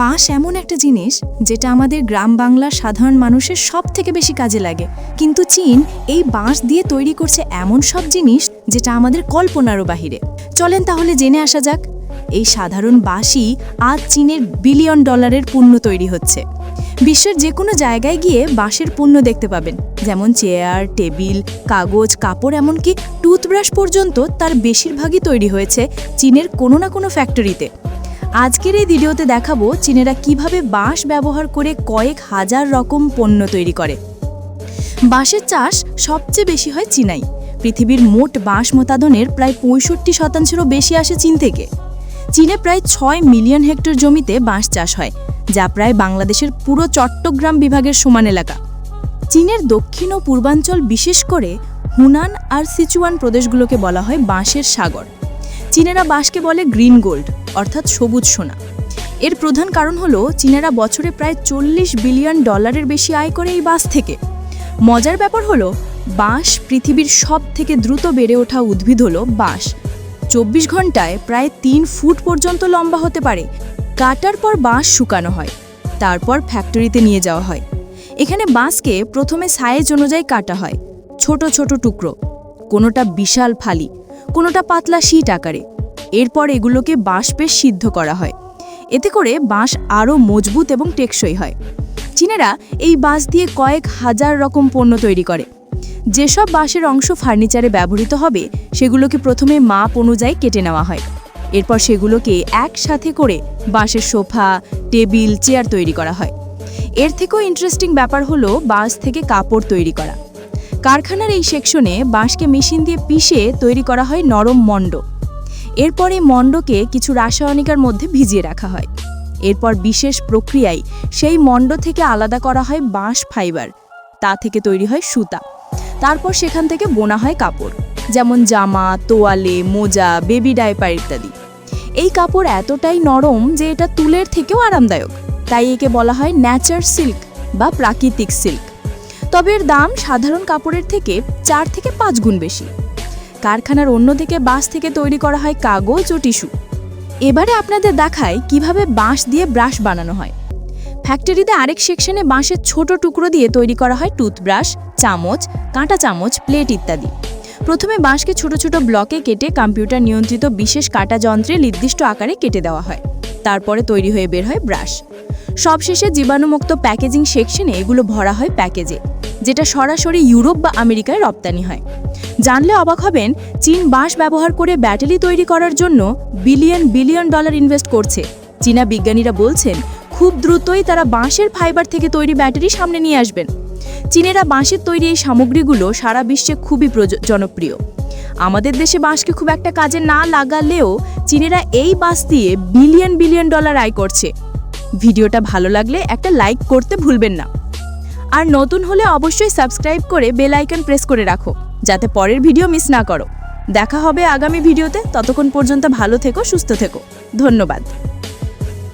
বাঁশ এমন একটা জিনিস যেটা আমাদের গ্রাম বাংলার সাধারণ মানুষের সব থেকে বেশি কাজে লাগে। কিন্তু চীন এই বাঁশ দিয়ে তৈরি করছে এমন সব জিনিস যেটা আমাদের কল্পনারও বাহিরে। চলেন তাহলে জেনে আসা যাক, এই সাধারণ বাঁশই আজ চীনের বিলিয়ন ডলারের পণ্য তৈরি হচ্ছে। বিশ্বের যে কোনো জায়গায় গিয়ে বাঁশের পণ্য দেখতে পাবেন, যেমন চেয়ার, টেবিল, কাগজ, কাপড়, এমনকি টুথব্রাশ পর্যন্ত তার বেশিরভাগই তৈরি হয়েছে চীনের কোনো না কোনো ফ্যাক্টরিতে। আজকের এই ভিডিওতে দেখাবো চীনেরা কীভাবে বাঁশ ব্যবহার করে কয়েক হাজার রকম পণ্য তৈরি করে। বাঁশের চাষ সবচেয়ে বেশি হয় চীনাই। পৃথিবীর মোট বাঁশ মোতাদনের প্রায় পঁয়ষট্টি শতাংশেরও বেশি আসে চীন থেকে। চীনে প্রায় ছয় মিলিয়ন হেক্টর জমিতে বাঁশ চাষ হয়, যা প্রায় বাংলাদেশের পুরো চট্টগ্রাম বিভাগের সমান এলাকা। চীনের দক্ষিণ ও পূর্বাঞ্চল বিশেষ করে হুনান আর সিচুয়ান প্রদেশগুলোকে বলা হয় বাঁশের সাগর। চীনেরা বাঁশকে বলে গ্রিন গোল্ড। অর্থাৎ সবুজ সোনা। এর প্রধান কারণ হলো, চীনেরা বছরে প্রায় চল্লিশ বিলিয়ন ডলারের বেশি আয় করে এই বাঁশ থেকে। মজার ব্যাপার হলো, বাঁশ পৃথিবীর সব থেকে দ্রুত বেড়ে ওঠা উদ্ভিদ হলো বাঁশ। চব্বিশ ঘন্টায় প্রায় তিন ফুট পর্যন্ত লম্বা হতে পারে। কাটার পর বাঁশ শুকানো হয়, তারপর ফ্যাক্টরিতে নিয়ে যাওয়া হয়। এখানে বাঁশকে প্রথমে সাইজ অনুযায়ী কাটা হয়, ছোট ছোট টুকরো। কোনোটা বিশাল ফালি, কোনোটা পাতলা শীট আকারে। এরপর এগুলোকে বাঁশ বেশ সিদ্ধ করা হয়। এতে করে বাঁশ আরও মজবুত এবং টেকসই হয়। চীনেরা এই বাঁশ দিয়ে কয়েক হাজার রকম পণ্য তৈরি করে। যেসব বাঁশের অংশ ফার্নিচারে ব্যবহৃত হবে, সেগুলোকে প্রথমে মাপ অনুযায়ী কেটে নেওয়া হয়। এরপর সেগুলোকে একসাথে করে বাঁশের সোফা, টেবিল, চেয়ার তৈরি করা হয়। এর থেকেও ইন্টারেস্টিং ব্যাপার হলো বাঁশ থেকে কাপড় তৈরি করা। কারখানার এই সেকশনে বাঁশকে মেশিন দিয়ে পিষে তৈরি করা হয় নরম মণ্ড। এরপর এই মণ্ডকে কিছু রাসায়নিকের মধ্যে ভিজিয়ে রাখা হয়। এরপর বিশেষ প্রক্রিয়ায় সেই মণ্ড থেকে আলাদা করা হয় বাঁশ ফাইবার, তা থেকে তৈরি হয় সুতা। তারপর সেখান থেকে বোনা হয় কাপড়, যেমন জামা, তোয়ালে, মোজা, বেবি ডাইপার ইত্যাদি। এই কাপড় এতটাই নরম যে এটা তুলের থেকেও আরামদায়ক। তাই একে বলা হয় ন্যাচার সিল্ক বা প্রাকৃতিক সিল্ক। তবে এর দাম সাধারণ কাপড়ের থেকে চার থেকে পাঁচ গুণ বেশি। কারখানার অন্যদিকে বাঁশ থেকে তৈরি করা হয় কাগজ ও টিস্যু। এবারে আপনাদের দেখায় কীভাবে বাঁশ দিয়ে ব্রাশ বানানো হয়। ফ্যাক্টরিতে আরেক সেকশনে বাঁশের ছোট টুকরো দিয়ে তৈরি করা হয় টুথব্রাশ, চামচ, কাঁটা চামচ, প্লেট ইত্যাদি। প্রথমে বাঁশকে ছোট ছোট ব্লকে কেটে কম্পিউটার নিয়ন্ত্রিত বিশেষ কাটা যন্ত্রে নির্দিষ্ট আকারে কেটে দেওয়া হয়। তারপরে তৈরি হয়ে বের হয় ব্রাশ। সবশেষে জীবাণুমুক্ত প্যাকেজিং সেকশনে এগুলো ভরা হয় প্যাকেজে, যেটা সরাসরি ইউরোপ বা আমেরিকায় রপ্তানি হয়। জানলে অবাক হবেন, চীন বাঁশ ব্যবহার করে ব্যাটারি তৈরি করার জন্য বিলিয়ন বিলিয়ন ডলার ইনভেস্ট করছে। চীনা বিজ্ঞানীরা বলছেন, খুব দ্রুতই তারা বাঁশের ফাইবার থেকে তৈরি ব্যাটারি সামনে নিয়ে আসবেন। চীনেরা বাঁশের তৈরি এই সামগ্রীগুলো সারা বিশ্বে খুবই জনপ্রিয়। আমাদের দেশে বাঁশকে খুব একটা কাজে না লাগালেও চীনেরা এই বাঁশ দিয়ে বিলিয়ন বিলিয়ন ডলার আয় করছে। ভিডিওটা ভালো লাগলে একটা লাইক করতে ভুলবেন না। আর নতুন হলে অবশ্যই সাবস্ক্রাইব করে বেল আইকন প্রেস করে রাখো। যাতে পরের ভিডিও মিস না করো। দেখা হবে আগামী ভিডিওতে। ততক্ষণ পর্যন্ত ভালো থেকো, সুস্থ থেকো। ধন্যবাদ।